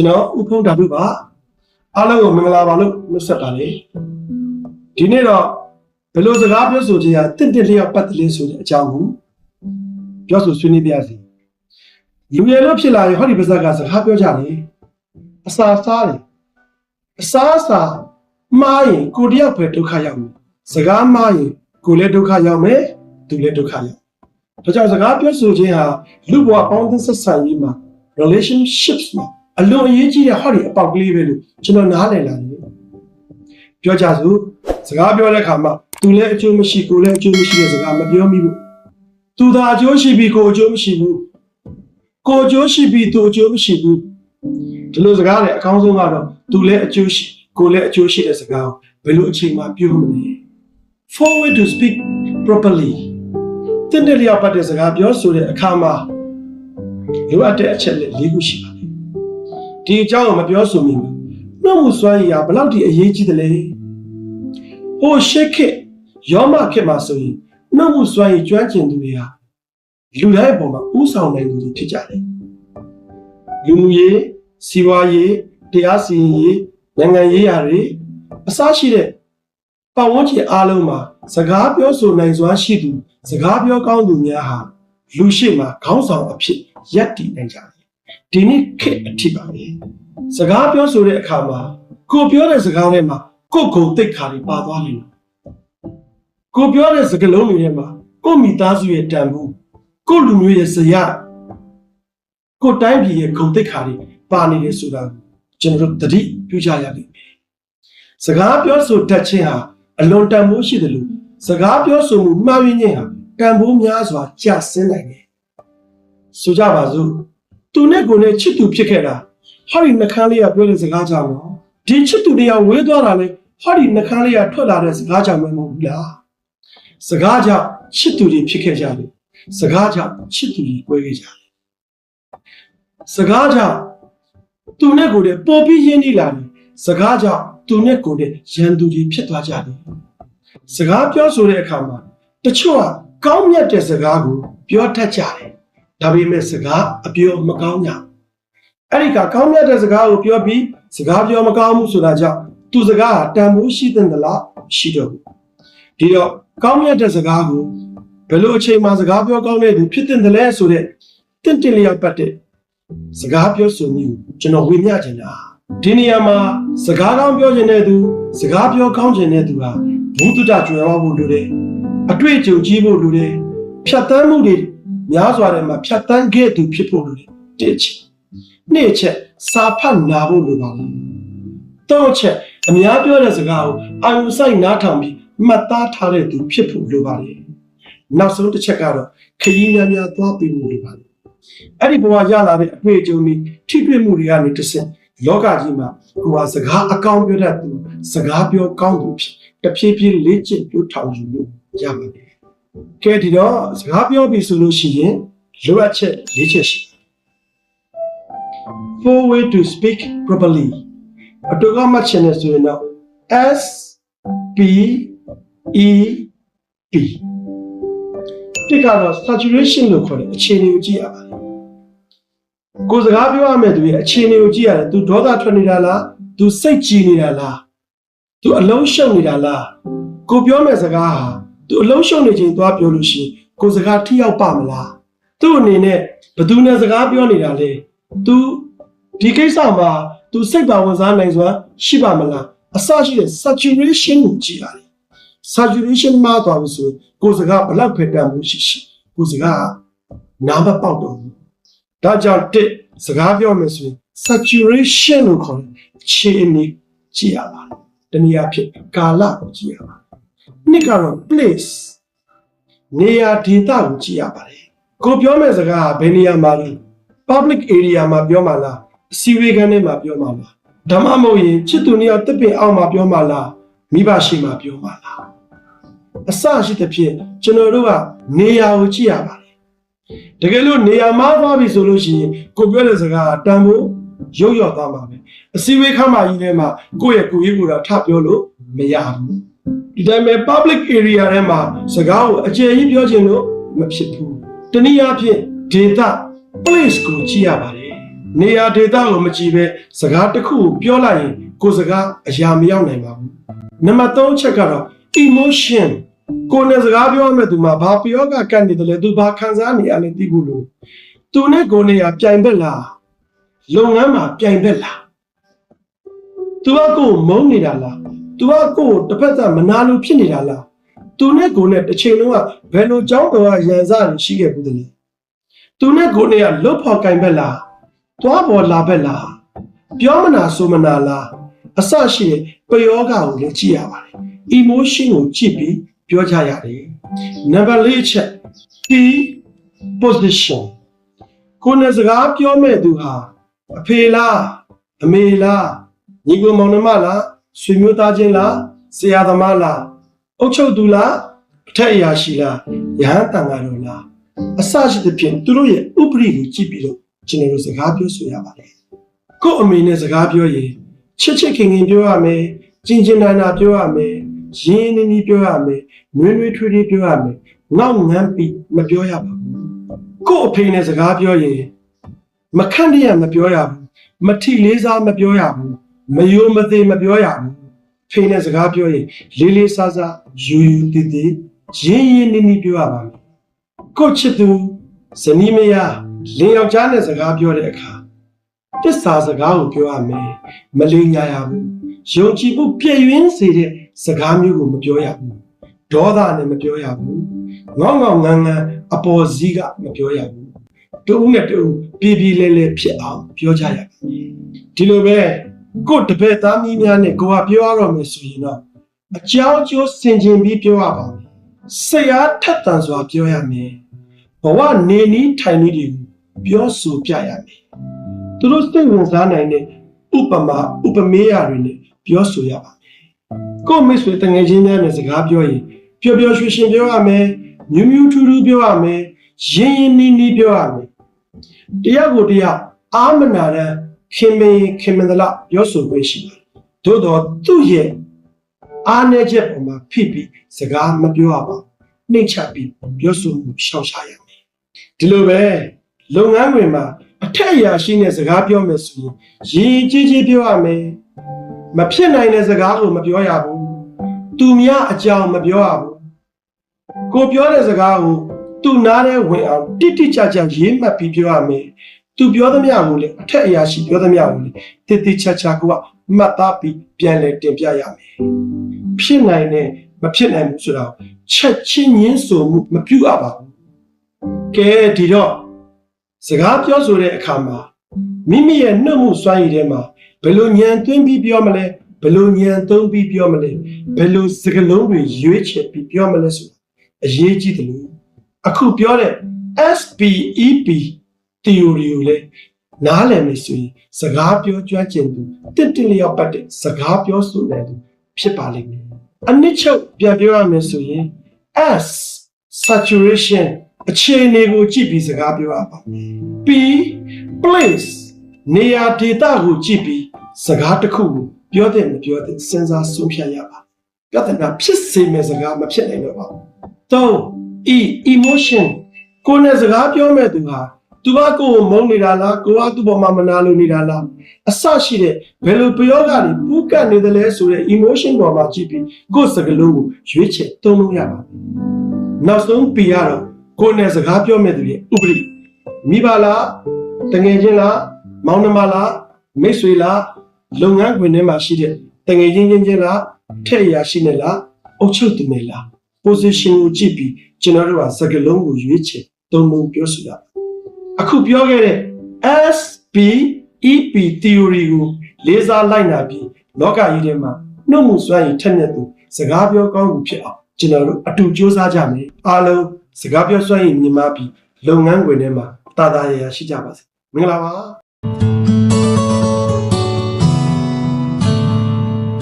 ကျွန်တော်ဥဖုံးဓာတုပါအားလုံးကိုမင်္ဂလာပါလို့နှုတ်ဆက်ပါတယ်ဒီနေ့တော့ဘယ်လိုစကားပြောဆိုခြင်းဟာတင့်တင့်လျောက်ပတ်တလေးဆိုတဲ့အကြောင်းကိုပြောဆိုဆွေးနွေးပြစီလူရည်လို့ဖြစ်လာရင်ဟောဒီပါဇက်ကစကားပြောကြတယ်အစာစားတယ်အစာအစာမှားရင်ကိုယ်တယောက်ပဲဒုက္ခရောက်မယ်စကားမှားရင်ကိုယ်လည်းဒုက္ခရောက်မယ်သူလည်းဒုက္ခရောက်ဒါကြောင့်စကားပြောဆိုခြင်းဟာလူ့ဘဝပေါင်းသင်းဆက်ဆံရေးမှာ relationships မှာ အလွန်အရေးကြီးတဲ့ဟောဒီအပေါက်ကလေးပဲလို့ကျွန်တော်နားလည်လာတယ်ပြောကြစို့စကားပြောတဲ့အခါမှာသူလည်းအကျိုးမရှိကိုယ်လည်းအကျိုးမရှိတဲ့စကားမပြောမိဘူးသူသာအကျိုးရှိပြီးကိုယ်အကျိုးမရှိဘူးကိုယ်အကျိုးရှိပြီးသူအကျိုးမရှိဘူးဒီလိုစကားတွေအကောင်းဆုံးကတော့သူလည်းအကျိုးရှိကိုယ်လည်းအကျိုးရှိတဲ့စကားကိုဘယ်လိုအချိန်မှပြောမလဲ forward to speak properly တင့်တယ်လျောက်ပတ်တဲ့စကားပြောဆိုတဲ့အခါမှာလိုအပ်တဲ့အချက်လက်၄ခုရှိပါတယ် ဒီအကြောင်းကိုမပြောဆိုမိဘူးနှုတ်မှုစွမ်းရည်ဟာဘယ်လောက်ထိအရေးကြီးသလဲဟိုရှက်ခက်ယောမခက်မှာဆိုရင်နှုတ်မှုစွမ်းရည်ကျွမ်းကျင်သူတွေဟာလူတိုင်းအပေါ်မှာဥဆောင်နိုင်သူတွေဖြစ်ကြတယ်လူမှုရေးစီးပွားရေးတရားစီရင်ရေးနိုင်ငံရေးရာတွေအစရှိတဲ့ပတ်ဝန်းကျင်အားလုံးမှာစကားပြောဆိုနိုင်စွမ်းရှိသူစကားပြောကောင်းသူများဟာလူရှိမှခေါင်းဆောင်အဖြစ်ရပ်တည်နိုင်ကြတယ် ဒီနေ့ခေတ်အထိပါပဲစကားပြောဆိုတဲ့အခါမှာကိုပြောတဲ့စကားထဲမှာကိုယ်ကုံတိတ်ခါတွေပါသွားတယ်ကိုပြောတဲ့စကားလုံးတွေထဲမှာကိုမိသားစုရဲ့တန်ဖိုးကိုလူမျိုးရဲ့ဇယကိုတိုင်းပြည်ရဲ့ဂုံတိတ်ခါတွေပါနေတယ်ဆိုတာကျွန်တော်တို့သတိပြုကြရလိမ့်မယ်စကားပြောဆိုတတ်ခြင်းဟာအလွန်တန်ဖိုးရှိတယ်လို့စကားပြောဆိုမှုမှားယွင်းခြင်းဟာတန်ဖိုးများစွာကျဆင်းနိုင်တယ်ဆိုကြပါစို့ သူနဲ့ကိုယ်နဲ့ချစ်သူဖြစ်ခဲ့တာဟောဒီနှကန်းလေးကပြောတဲ့စကားကြောင့်နော်ဒီချစ်သူတရားဝေးသွားတာလေဟောဒီနှကန်းလေးကထွက်လာတဲ့စကားကြောင့်မဟုတ်ဘူးလားစကားကြောင့်ချစ်သူတွေဖြစ်ခဲ့ကြတယ်စကားကြောင့်ချစ်သူတွေ꿰ခဲ့ကြတယ်စကားကြောင့်သူနဲ့ကိုယ်နဲ့ပေါ်ပြီးရင်းနှီးလာတယ်စကားကြောင့်သူနဲ့ကိုယ်နဲ့ရန်သူတွေဖြစ်သွားကြတယ်စကားပြောဆိုတဲ့အခါမှာတချို့ကကောင်းမြတ်တဲ့စကားကိုပြောတတ်ကြတယ် ဒါပေမဲ့စကားအပြောမကောင်းကြဘူးအဲ့ဒီကကောင်းမြတ်တဲ့စကားကိုပြောပြီးစကားပြောမကောင်းဘူးဆိုတာကြောင့်သူစကားဟာတန်ဖိုးရှိတဲ့သလားရှိတော့ဘူးဒီတော့ကောင်းမြတ်တဲ့စကားကိုဘယ်လိုအချိန်မှစကားပြောကောင်းတဲ့သူဖြစ်တဲ့လဲဆိုတဲ့တင့်တင်လျောက်ပတ်တဲ့စကားပြောဆိုမှုကိုကျွန်တော်ဝေမျှချင်တာဒီနေရာမှာစကားကောင်းပြောချင်တဲ့သူစကားပြောကောင်းချင်တဲ့သူဟာဘုဒ္ဓတကြွယ်ဝဖို့လိုတယ်အတွေ့အကြုံကြီးဖို့လိုတယ်ဖြတ်တန်းမှုတွေ များစွာထဲမှာဖြတ်တန်းခဲ့သူဖြစ်ဖို့လိုတယ်တစ်ချက်နှစ်ချက်စာဖတ်နာဖို့လိုပါဘူးသုံးချက်အများပြောတဲ့စကားကိုအာရုံစိုက်နားထောင်ပြီးမှတ်သားထားတဲ့သူဖြစ်ဖို့လိုပါတယ်နောက်ဆုံးတစ်ချက်ကတော့ခရီးများများသွားပြီးမှုလိုပါတယ်အဲ့ဒီဘဝရလာတဲ့အတွေ့အကြုံတွေထိတွေ့မှုတွေကနေတစ်ဆင့်လောကကြီးမှာကိုယ်ဟာစကားအကောင်းပြောတတ်သူစကားပြောကောင်းသူဖြစ်တဖြည်းဖြည်းလေ့ကျင့်ပြထောင်ယူလို့ရပါတယ် ကဲဒီတော့စကားပြောပြီဆိုလို့ရှိရင်လိုအပ်ချက်၄ချက်ရှိ four way to speak properly အတူကမှတ်ချင်တယ်ဆိုရင်တော့ S P E P တိကတော့ saturation လို့ခေါ်တဲ့အခြေအနေကိုကြည့်ရပါတယ်ကိုယ်စကားပြောရမယ့်သူရဲ့အခြေအနေကိုကြည့်ရတယ်သူဒေါသထွက်နေတာလားသူစိတ်ကြည်နေတာလားသူအလုံးရှုံနေတာလားကိုပြောမယ့်စကားဟာ သူအလုံးရှုံနေခြင်းသွားပြောလို့ရှိရင်ကိုစကားထိရောက်ပါမလားသူ့အနေနဲ့ဘယ်သူနဲ့စကားပြောနေတာလဲသူဒီကိစ္စမှာ तू စိတ်ပါဝင်စားနိုင်စွာရှိပါမလားအစရှိတဲ့ saturation ကိုကြည့်ရတယ် saturation မှာသွားလို့ဆိုရင်ကိုယ်စကားဘလောက်ဖက်တန်မှုရှိရှိကိုယ်စကားနားမပေါက်တော့ဘူးဒါကြောင့်တစ်စကားပြောမယ်ဆိုရင် saturation လို့ခေါ်တယ်ခြေအနေကြည့်ရပါတယ်တနည်းအားဖြင့်ကာလကိုကြည့်ရပါတယ် နှစ်ကတော့ place နေရာဒေသကိုကြည့်ရပါတယ်ကိုပြောမယ့်စကားကဘယ်နေရာမှာလဲ public area မှာပြောမှာလားအစည်းအဝေးခန်းထဲမှာပြောမှာလားဓမ္မမဟုတ်ရင်ချစ်သူနှစ်ယောက်တစ်ပင်အောက်မှာပြောမှာလားမိဘရှိမှပြောမှာလားအစရှိတဲ့ဖြင့်ကျွန်တော်တို့ကနေရာကိုကြည့်ရပါတယ်တကယ်လို့နေရာမှားသွားပြီဆိုလို့ရှိရင်ကိုပြောတဲ့စကားကတန်ဖို့ရုပ်ရော့သွားမှာပဲအစည်းအဝေးခန်းမှာကြီးထဲမှာကိုယ့်ရဲ့ကိုယ်ရေးကိုယ်တာထပြောလို့မရဘူး ဒီတိုင်းပဲ public area ထဲမှာစကားကိုအကျယ်ကြီးပြောချင်လို့မဖြစ်ဘူးတနည်းအားဖြင့် data place ကိုကြည့်ရပါတယ်နေရာဒေသကိုမကြည့်ပဲစကားတစ်ခုကိုပြောလိုက်ရင်ကိုယ်စကားအရာမရောက်နိုင်ပါဘူးနံပါတ်3ချက်ကတော့ emotion ကိုယ်နဲ့စကားပြောရမယ့်သူမှာဘာပြောကကန့်နေတယ်လဲသူဘာခံစားနေရလဲသိဖို့လို့သူနဲ့ကိုယ်နဲ့ကပြိုင်ဘက်လားလုပ်ငန်းမှာပြိုင်ဘက်လားသူကကိုယ်ကိုမုန်းနေတာလား သူကကိုယ်ကိုတစ်ဖက်သက်မနာလို့ဖြစ်နေတာလားသူနဲ့ကိုယ်နဲ့တစ်ချိန်လုံးကဘယ်လိုကြောင်းတော်ကရန်စားနေရှိခဲ့ဘူးတည်းသူနဲ့ကိုယ်နဲ့ကလွတ်ဖော်ကင်ဘက်လားသွားပေါ်လာဘက်လားပြောမနာဆိုမနာလားအစရှိတဲ့ပယောဂကိုလည်းကြည့်ရပါတယ် emotion ကိုကြည့်ပြီးပြောကြရတယ်နံပါတ်၄ချက် P position ကိုယ်နဲ့စကားပြောမဲ့သူဟာအဖေလားအမေလားညီကိုမောင်နှမလား ဆွေမျိုးသားချင်းလားဆရာသမားလားအုပ်ချုပ်သူလားအထက်အရာရှိလားရဟန်းတန်ဃာတော်လားအစရှိသဖြင့်သူတို့ရဲ့ဥပဒေကိုကြည့်ပြီးတော့ကျွန်တော်တို့စကားပြောဆိုရပါတယ်ကို့အမေနဲ့စကားပြောရင်ချစ်ချစ်ခင်ခင်ပြောရမယ်ကျင်ကျင်နာနာပြောရမယ်ရင်းနှီးနှီးပြောရမယ်နွေးနွေးထွေးထွေးပြောရမယ်ငေါငန်းပြီးမပြောရပါဘူးကို့အဖေနဲ့စကားပြောရင်မခန့်တရမပြောရဘူးမထီလေးစားမပြောရဘူး မယိုမသေးမပြောရဘူးဖေနဲ့စကားပြောရင်လေးလေးစားစားယူယူတည်တည်ရင်းရင်းနှီးနှီးပြောရပါမယ်ကို့ချစ်သူဇနီးမယားလင်ယောက်ျားနဲ့စကားပြောတဲ့အခါတစ္ဆာစကားကိုပြောရမယ်မလိညာရဘူးယုံကြည်မှုပြည့်ရင်းစေတဲ့စကားမျိုးကိုမပြောရဘူးဒေါသနဲ့မပြောရဘူးငေါငေါငန်းငန်းအပေါ်စည်းကမပြောရဘူးတူဦးနဲ့တူဦးပြေပြေလဲလဲဖြစ်အောင်ပြောကြရပါမယ်ဒီလိုပဲ ကို့တပည့်သားမီးများနဲ့ကိုကပြောရတော့မယ်ဆိုရင်တော့အကြောင်းကျိုးဆင်ခြင်ပြီးပြောရပါမယ်ဆရာထက်တန်စွာပြောရမယ်ဘဝနေနီးထိုင်နီးတွေကိုပြောဆိုပြရမယ်သူတို့စိတ်ဝင်စားနိုင်တဲ့ဥပမာဥပမေယတွေနဲ့ပြောဆိုရပါမယ်ကို့မိတ်ဆွေတငယ်ချင်းများနဲ့စကားပြောရင်ပျော်ပျော်ရွှင်ရွှင်ပြောရမယ်မြူးမြူးထူးထူးပြောရမယ်ရင်းရင်းနှီးနှီးပြောရမယ်တရားကိုတရားအာမနာတဲ့ ခင်မင်ခင်မင်ဒလပြောဆိုခွင့်ရှိတယ်သို့တော့သူ့ရဲ့အားနည်းချက်ပေါ်မှာဖိပြီးစကားမပြောရပါဘူးနှိမ့်ချပြီးပြောဆိုမှုရှောင်ရှားရမယ်ဒီလိုပဲလုပ်ငန်းတွေမှာအထက်အရာရှိတဲ့စကားပြောမယ်ဆိုရင်ရည်ကြီးကြီးပြောရမယ်မဖြစ်နိုင်တဲ့စကားကိုမပြောရဘူးသူများအကြောင်းမပြောရဘူးကိုပြောတဲ့စကားကိုသူနားထဲဝင်အောင်တိတိကျကျရေးမှတ်ပြီးပြောရမယ် သူပြောသမျှကိုလေအထက်အရာရှိပြောသမျှကိုလေတိတိကျကျကိုကမှတ်သားပြီးပြန်လည်တင်ပြရမယ်ဖြစ်နိုင်တဲ့မဖြစ်နိုင်ဘူးဆိုတော့ချက်ချင်းညင်းဆိုမှုမပြုတ်ရပါဘူးကဲဒီတော့စကားပြောဆိုတဲ့အခါမှာမိမိရဲ့နှုတ်မှုစွမ်းရည်ထဲမှာဘယ်လိုညံသွင်းပြီးပြောမလဲဘယ်လိုညံသုံးပြီးပြောမလဲဘယ်လိုစကားလုံးတွေရွေးချယ်ပြီးပြောမလဲဆိုတာအရေးကြီးတယ်လို့အခုပြောတဲ့ SPEP theory ကိုလည်းနားလည်မယ်ဆိုရင်စကားပြောကြွကျင်သူတစ်တစ်လျောက်ပတ်တဲ့စကားပြောဆိုတဲ့သူဖြစ်ပါလိမ့်မယ်အနည်းချုပ်ပြန်ပြောရမယ်ဆိုရင် S saturation အခြေအနေကိုကြည့်ပြီးစကားပြောရပါမယ် P place နေရာဒေသကိုကြည့်ပြီးစကားတစ်ခုကိုပြောတဲ့မပြောတဲ့စဉ်းစားဆုံးဖြတ်ရပါပြဿနာဖြစ်စေမယ့်စကားမဖြစ်နိုင်တော့ပါဘူး3 E emotion ကိုယ်နဲ့စကားပြောမဲ့သူဟာ သူကကိုယ်ကိုမုန်းနေတာလားကိုကသူ့ပေါ်မှာမနာလိုနေတာလားအဆရှိတဲ့ဘယ်လိုပြောကတွေပူးကတ်နေတယ်လဲဆိုတဲ့ emotion ပေါ်မှာကြည့်ပြီးကိုယ်စကားလုံးကိုရွေးချယ်သုံးလို့ရပါမယ်နောက်ဆုံး P ကတော့ကိုယ်နဲ့စကားပြောမဲ့သူရဲ့ဥပဒေမိဘလားတငယ်ချင်းလားမောင်နှမလားမိတ်ဆွေလားလုပ်ငန်းခွင်ထဲမှာရှိတဲ့တငယ်ချင်းချင်းချင်းလားထက်အရာရှိနေလားအုပ်ချုပ်သူနေလား position ကိုကြည့်ပြီးကျွန်တော်တို့ကစကားလုံးကိုရွေးချယ်သုံးလုံးပြောဆိုရအောင် အခုပြောခဲ့တဲ့ SPEP theory ကိုလေးစားလိုက်နာပြီးလောကကြီးထဲမှာနှုတ်မှုစွမ်းရည်ထက်မြက်သူစကားပြောကောင်းသူဖြစ်အောင်ကျွန်တော်တို့အတူကြိုးစားကြမယ်အားလုံးစကားပြောစွမ်းရည်မြင့်မားပြီးလုပ်ငန်းခွင်ထဲမှာတာတာရရရှိကြပါစေမင်္ဂလာပါ